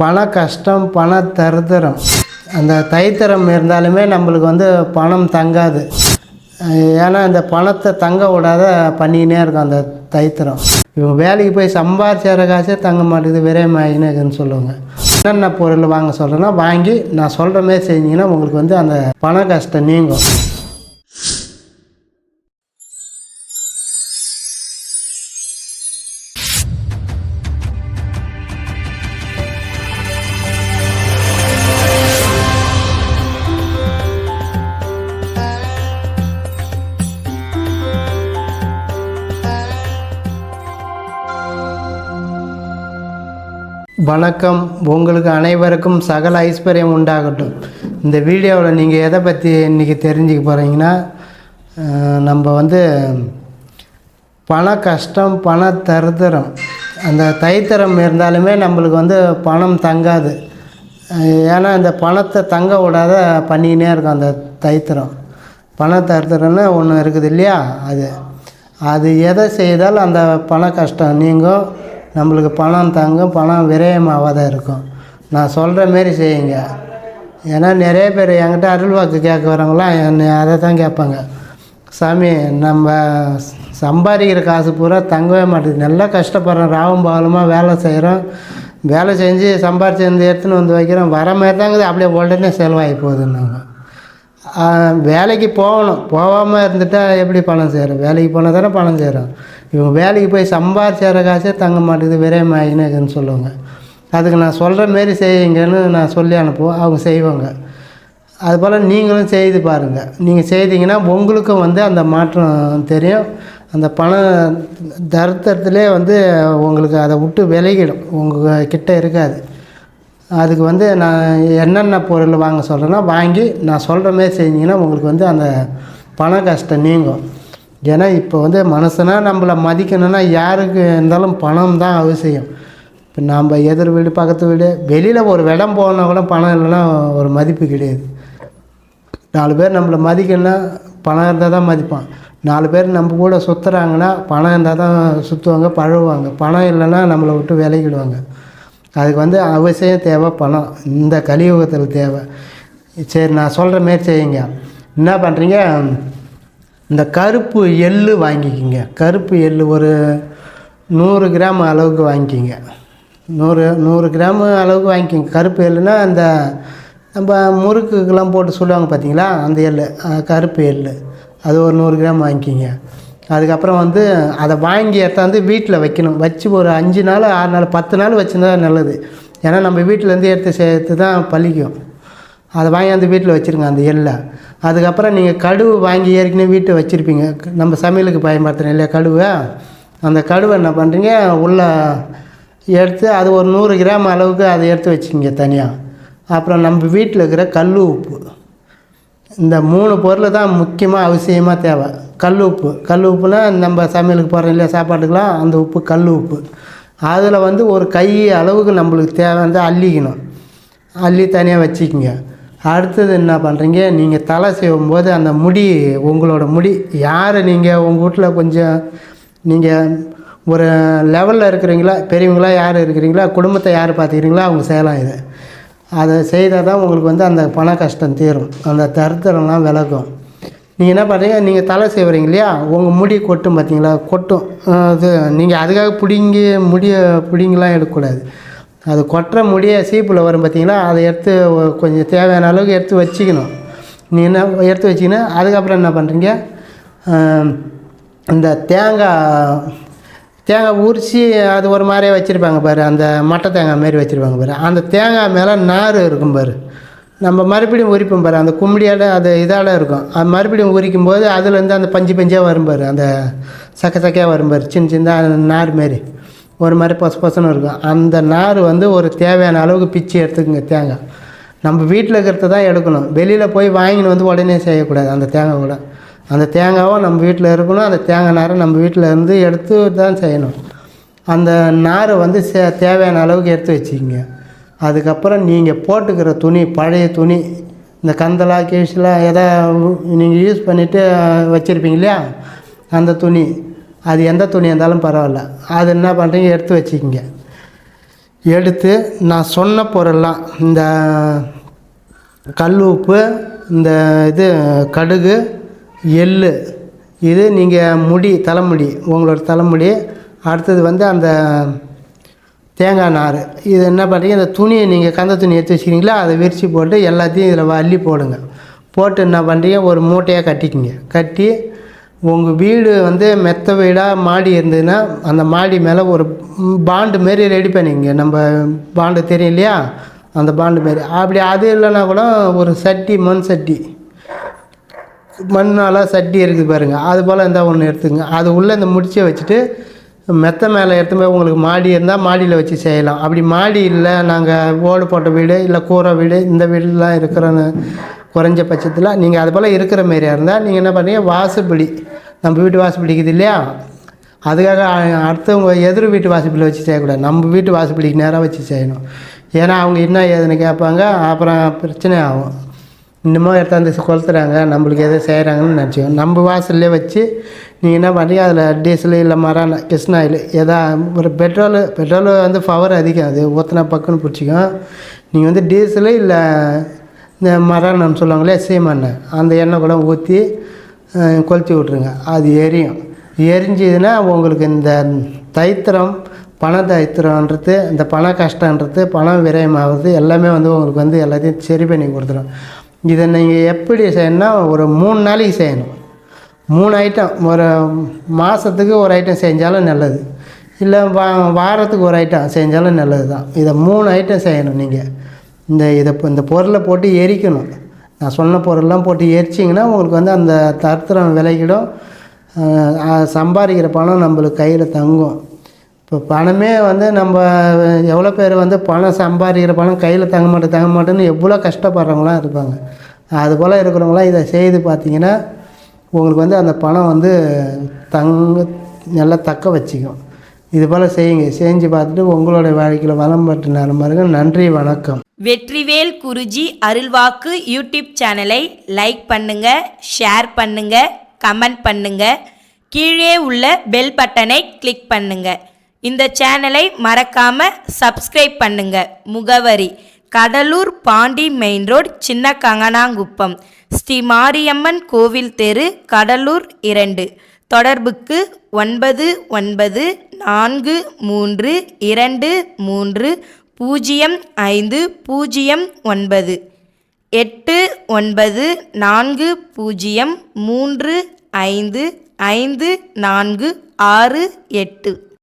பண கஷ்டம் பண தரித்திரம் அந்த தைத்திரம் இருந்தாலுமே நம்மளுக்கு வந்து பணம் தங்காது. ஏன்னா இந்த பணத்தை தங்க விடாத பண்ணிக்கினே இருக்கும் அந்த தைத்திரம். இவங்க வேலைக்கு போய் சம்பாரிச்சிற காசே தங்க மாட்டேங்குது விரயமாகினே சொல்லுவாங்க. என்னென்ன பொருள் வாங்க சொல்கிறேன்னா வாங்கி நான் சொல்கிற மாதிரி செஞ்சிங்கன்னா உங்களுக்கு வந்து அந்த பண கஷ்டம் நீங்கும். வணக்கம். உங்களுக்கு அனைவருக்கும் சகல ஐஸ்வர்யம் உண்டாகட்டும். இந்த வீடியோவில் நீங்கள் எதை பற்றி இன்றைக்கி தெரிஞ்சுக்க போகிறீங்கன்னா நம்ம வந்து பண கஷ்டம் பண தரித்திரம் அந்த தைத்திரம் இருந்தாலுமே நம்மளுக்கு வந்து பணம் தங்காது. ஏன்னா இந்த பணத்தை தங்க விடாத பண்ணிக்கினே இருக்கும் அந்த தைத்திரம். பண தருத்தரம்னு ஒன்று இருக்குது இல்லையா? அது. அது எதை செய்தால் அந்த பண கஷ்டம் நீங்கும். நம்மளுக்கு பணம் தங்கும் பணம் விரயமாகாத இருக்கும். நான் சொல்கிற மாரி செய்யுங்க. ஏன்னா நிறைய பேர் என்கிட்ட அருள்வாக்கு கேட்க வரவங்களாம் என்னை அதை தான் கேட்பாங்க. சாமி நம்ம சம்பாதிக்கிற காசு பூரா தங்கவே மாட்டேங்குது. நல்லா கஷ்டப்படுறோம். ராவும் பகலுமாக வேலை செய்கிறோம். வேலை செஞ்சு சம்பாரிச்சு இந்த எடுத்துன்னு வந்து வைக்கிறோம். வர மாதிரி தாங்குது அப்படியே உடனே செலவாகி போகுதுன்னாங்க. வேலைக்கு போகணும். போகாமல் இருந்துட்டால் எப்படி பணம் சேரும்? வேலைக்கு போனால் தானே பணம் சேரும். இவங்க வேலைக்கு போய் சம்பாரிச்சிற காசே தங்க மாட்டேங்குது விரயமாகின்னு இருக்குன்னு சொல்லுவாங்க. அதுக்கு நான் சொல்கிற மாரி செய்யுங்கன்னு நான் சொல்லி அனுப்புவோம் அவங்க செய்வாங்க. அதுபோல் நீங்களும் செய்து பாருங்கள் நீங்கள் செய்தீங்கன்னா உங்களுக்கும் வந்து அந்த மாற்றம் தெரியும். அந்த பண தருத்தத்திலே வந்து உங்களுக்கு அதை விட்டு விலகிடும். உங்கள் கிட்ட இருக்காது. அதுக்கு வந்து நான் என்னென்ன பொருள் வாங்க சொல்கிறேன்னா வாங்கி நான் சொல்கிற மாதிரி செஞ்சிங்கன்னா உங்களுக்கு வந்து அந்த பண கஷ்டம் நீங்கும். ஏன்னா இப்போ வந்து மனசனால் நம்மளை மதிக்கணும்னா யாருக்கு இருந்தாலும் பணம் தான் அவசியம். இப்போ நம்ம எதிர் வீடு பக்கத்து வீடு வெளியில் ஒரு இடம் போனால் கூட பணம் இல்லைன்னா ஒரு மதிப்பு கிடையாது. நாலு பேர் நம்மளை மதிக்கணும்னா பணம் இருந்தால் தான் மதிப்பான். நாலு பேர் நம்ம கூட சுற்றுறாங்கன்னா பணம் இருந்தால் தான் சுற்றுவாங்க பழகுவாங்க. பணம் இல்லைன்னா நம்மளை விட்டு விலகிடுவாங்க. அதுக்கு வந்து அவசியம் தேவை பணம். இந்த கலியுகத்தில் தேவை. சரி நான் சொல்கிற மாரி செய்யுங்க என்ன பண்ணுறீங்க இந்த கருப்பு எள்ளு வாங்கிக்கிங்க. கருப்பு எள்ளு ஒரு நூறு கிராம் அளவுக்கு வாங்கிக்கிங்க. நூறு நூறு கிராம் அளவுக்கு வாங்கிக்கிங்க. கருப்பு எள்ளுனா அந்த நம்ம முறுக்குக்கெல்லாம் போட்டு சொல்லுவாங்க பார்த்தீங்களா? அந்த எள்ளு கருப்பு எள்ளு. அது ஒரு நூறு கிராம் வாங்கிக்கிங்க. அதுக்கப்புறம் வந்து அதை வாங்கி எடுத்தாந்து வீட்டில் வைக்கணும். வச்சு ஒரு அஞ்சு நாள் ஆறு நாள் பத்து நாள் வச்சுருந்தா நல்லது. ஏன்னா நம்ம வீட்டிலேருந்து எடுத்து சேர்த்து தான் பழிக்கும். அதை வாங்கி அந்த வீட்டில் வச்சுருங்க அந்த எள்ளை. அதுக்கப்புறம் நீங்கள் கடுவு வாங்கி ஏற்கனவே வீட்டை வச்சுருப்பீங்க. நம்ம சமையலுக்கு பயன்படுத்துகிறோம் இல்லையா கடுவை? அந்த கடுவை என்ன பண்ணுறீங்க உள்ளே எடுத்து அது ஒரு நூறு கிராம் அளவுக்கு அதை எடுத்து வச்சுக்கிங்க தனியாக அப்புறம் நம்ம வீட்டில் இருக்கிற கல் உப்பு. இந்த மூணு பொருள் தான் முக்கியமாக அவசியமாக தேவை. கல் உப்பு. கல் உப்புனா நம்ம சமையலுக்கு போகிறோம் இல்லையா சாப்பாட்டுக்கெலாம் அந்த உப்பு கல் உப்பு. அதில் வந்து ஒரு கை அளவுக்கு நம்மளுக்கு தேவை வந்து அள்ளிக்கணும். அள்ளி தனியாக வச்சுக்கிங்க. அடுத்தது என்ன பண்ணுறீங்க நீங்கள் தலை செய்யும் போது அந்த முடி உங்களோட முடி யார் நீங்கள் உங்கள் வீட்டில் கொஞ்சம் நீங்கள் ஒரு லெவலில் இருக்கிறீங்களா? பெரியவங்களா யார் இருக்கிறீங்களா? குடும்பத்தை யார் பார்த்துக்கிறீங்களோ? அவங்க செய்யலாம் இதை அதை செய்தால் தான் உங்களுக்கு வந்து அந்த பண கஷ்டம் தீரும். அந்த தருத்திரம்லாம் விலகும். நீங்கள் என்ன பண்ணுறீங்க நீங்கள் தலை செய்வீங்க இல்லையா? உங்கள் முடி கொட்டும் பார்த்தீங்களா கொட்டும். அது நீங்கள் அதுக்காக பிடிங்கி முடிய பிடிங்கலாம் எடுக்கக்கூடாது. அது கொட்டுற முடிய சீப்பில் வரும் பார்த்திங்கன்னா அதை எடுத்து கொஞ்சம் தேவையான அளவுக்கு எடுத்து வச்சுக்கணும். நீ என்ன எடுத்து வச்சிங்கன்னா அதுக்கப்புறம் என்ன பண்ணுறீங்க இந்த தேங்காய் தேங்காய் உரித்து அது ஒரு மாதிரியே வச்சுருப்பாங்க பாரு. அந்த மட்டை தேங்காய் மாரி வச்சுருப்பாங்க பாரு. அந்த தேங்காய் மேலே நார் இருக்கும் பாரு. நம்ம மறுபடியும் உரிப்போம் பாரு. அந்த கும்படியால் அது இதால் இருக்கும். அது மறுபடியும் உரிக்கும் போது அதுலேருந்து அந்த பஞ்சு பஞ்சாக வரும் பாரு. அந்த சக்க சக்கையாக வரும் பாரு. சின்ன சின்ன நார் மாரி ஒரு மாதிரி பசு பசுன்னு இருக்கும். அந்த நார் வந்து ஒரு தேவையான அளவுக்கு பிச்சு எடுத்துக்கோங்க தேங்காய். நம்ம வீட்டில் இருக்கிறத தான் எடுக்கணும். வெளியில் போய் வாங்கின்னு வந்து உடனே செய்யக்கூடாது அந்த தேங்காய் கூட. அந்த தேங்காவும் நம்ம வீட்டில் இருக்கணும். அந்த தேங்காய் நாரை நம்ம வீட்டில் இருந்து எடுத்து தான் செய்யணும். அந்த நாரை வந்து சே தேவையான அளவுக்கு எடுத்து வச்சுக்கிங்க. அதுக்கப்புறம் நீங்கள் போட்டுக்கிற துணி பழைய துணி இந்த கந்தலா கேஷிலாம் எதாவது நீங்கள் யூஸ் பண்ணிவிட்டு வச்சுருப்பீங்க இல்லையா? அந்த துணி. அது எந்த துணி இருந்தாலும் பரவாயில்ல. அது என்ன பண்ணுறீங்க எடுத்து வச்சுக்கிங்க. எடுத்து நான் சொன்ன பொருள்லாம் இந்த கல் உப்பு இந்த இது கடுகு எள்ளு இது நீங்கள் முடி தலைமுடி உங்களோட தலைமுடி அடுத்தது வந்து அந்த தேங்காய் நார் இது என்ன பண்ணுறீங்க இந்த துணியை நீங்கள் கந்த துணி எடுத்து வச்சுக்கிறீங்களா அதை விரித்து போட்டு எல்லாத்தையும் இதில் அள்ளி போடுங்க. போட்டு என்ன பண்ணுறீங்க ஒரு மூட்டையாக கட்டிக்கிங்க. கட்டி உங்கள் வீடு வந்து மெத்த வீடாக மாடி இருந்ததுன்னா அந்த மாடி மேலே ஒரு பாண்டு மாரி ரெடி பண்ணிங்க நம்ம பாண்டு தெரியும் இல்லையா? அந்த பாண்டு மாரி. அப்படி அது இல்லைன்னா கூட ஒரு சட்டி மண் சட்டி. மண்ணால் சட்டி இருக்குது பாருங்கள் அது போல் இருந்தால் ஒன்று எடுத்துங்க அது உள்ளே இந்த முடிச்சை வச்சுட்டு மெத்த மேலே எடுத்து போய் உங்களுக்கு மாடி இருந்தால் மாடியில் வச்சு செய்யலாம். அப்படி மாடி இல்லை நாங்கள் ஓடு போட்ட வீடு இல்லை கூரை வீடு இந்த வீடுலாம் இருக்கிறோன்னு குறைஞ்ச பட்சத்தில் நீங்கள் அது போல் இருக்கிற மாரியாக இருந்தால் நீங்கள் என்ன பண்ணீங்க? வாசப்படி. நம்ம வீட்டு வாசப்படி இல்லையா? அதுக்காக அடுத்தவங்க எதிர் வீட்டு வாசப்படியில் வச்சு செய்யக்கூடாது. நம்ம வீட்டு வாசப்படிக்கு நேராக வச்சு செய்யணும். ஏன்னா அவங்க என்ன ஏதுன்னு கேட்பாங்க அப்புறம் பிரச்சனை ஆகும். இன்னமும் எடுத்தாந்து கொளுத்துறாங்க. நம்மளுக்கு எதோ செய்கிறாங்கன்னு நினச்சிக்கோ நம்ம வாசல்லே வச்சு நீங்கள் என்ன பண்ணுறீங்க அதில் டீசல் இல்லை மரம் கிருஷ்ண ஆயில் எதா ஒரு பெட்ரோலு பெட்ரோலு வந்து பவர் அதிகம். அது ஊற்றினா பக்குன்னு பிடிச்சிக்கும். நீங்கள் வந்து டீசலு இல்லை இந்த மரம் சொல்லுவாங்களே சீமெண்ணெய் அந்த எண்ணெய் கூட ஊற்றி கொளுத்தி விட்ருங்க அது எரியும். எரிஞ்சதுன்னா உங்களுக்கு இந்த தைத்திரம் பண தைத்திரன்றது இந்த பண கஷ்டன்றது பணம் விரயமாகிறது எல்லாமே வந்து உங்களுக்கு வந்து எல்லாத்தையும் சரி பண்ணி கொடுத்துரும். இதை நீங்கள் எப்படி செய்யணும்னா ஒரு மூணு நாளைக்கு செய்யணும். மூணு ஐட்டம் ஒரு மாதத்துக்கு ஒரு ஐட்டம் செஞ்சாலும் நல்லது. இல்லை வா வாரத்துக்கு ஒரு ஐட்டம் செஞ்சாலும் நல்லது தான் இதை மூணு ஐட்டம் செய்யணும் நீங்கள் இந்த இதை இப்போ இந்த பொருளை போட்டு எரிக்கணும். நான் சொன்ன பொருள்லாம் போட்டு எரிச்சிங்கன்னா உங்களுக்கு வந்து அந்த தத்திரம் விலைக்கிடும் சம்பாதிக்கிற பணம் நம்மளுக்கு கையில் தங்கும். இப்போ பணமே வந்து நம்ம எவ்வளோ பேர் வந்து பணம் சம்பாதிக்கிற பணம் கையில் தங்க மாட்டேன் தங்க மாட்டேன்னு எவ்வளோ கஷ்டப்படுறவங்களாம் இருப்பாங்க. அதுபோல் இருக்கிறவங்களாம் இதை செய்து பார்த்தீங்கன்னா உங்களுக்கு வந்து அந்த பணம் வந்து தங்க நல்லா தக்க வச்சுக்கும். இது போல் செய்யுங்க. செஞ்சு பார்த்துட்டு உங்களோட வாழ்க்கையில் வளம் பெற்று நலமாருங்க நன்றி வணக்கம். வெற்றிவேல் குருஜி அருள்வாக்கு யூடியூப் சேனலை லைக் பண்ணுங்க ஷேர் பண்ணுங்க கமெண்ட் பண்ணுங்க. கீழே உள்ள பெல் பட்டனை கிளிக் பண்ணுங்க. இந்த சேனலை மறக்காம சப்ஸ்கிரைப் பண்ணுங்க. முகவரி கடலூர் பாண்டி மெயின் ரோட் சின்ன கங்கனாங்குப்பம் ஸ்ரீ மாரியம்மன் கோவில் தெரு கடலூர் இரண்டு. தொடர்புக்கு ஒன்பது ஒன்பது நான்கு மூன்று இரண்டு மூன்று பூஜ்ஜியம் ஐந்து பூஜ்ஜியம் ஒன்பது. எட்டு ஒன்பது நான்கு பூஜ்ஜியம் மூன்று ஐந்து ஐந்து நான்கு ஆறு எட்டு.